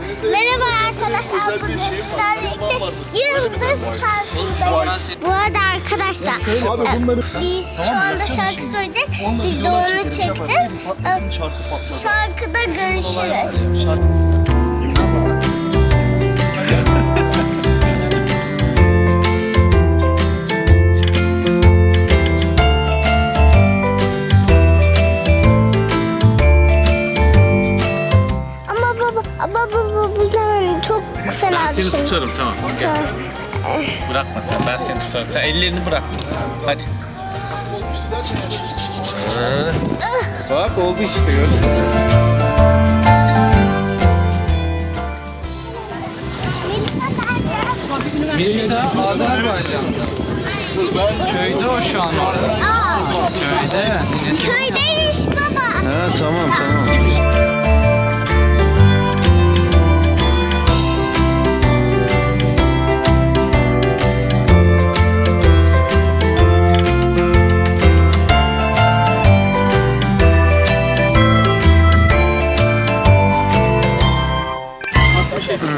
Merhaba arkadaşlar. Bugün sizlerle birlikte Yıldız Parkı'ndayız. Bu arada arkadaşlar e, biz şu anda şarkı söyledik. Biz de onu çektik. Şarkıda görüşürüz. Ben bir seni şey. tutarım tamam. Gel. Bırakma sen ben seni tutarım. Sen ellerini bırakma. Hadi. Ha. Bak oldu işte gördün mü? Melisa Azerbaycan'da. Köyde o şu anda. Aa, Köyde.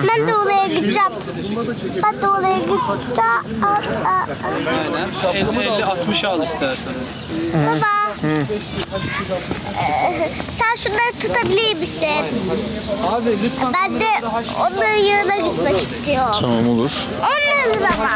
Ben de oraya gideceğim. Ben de oraya gideceğim. Aa, aa, aa. Aynen. 50-60 al istersen. Baba. Ee, sen şunları tutabilir misin? Abi lütfen Ben de onların yanına gitmek istiyorum. Tamam olur. Onları baba.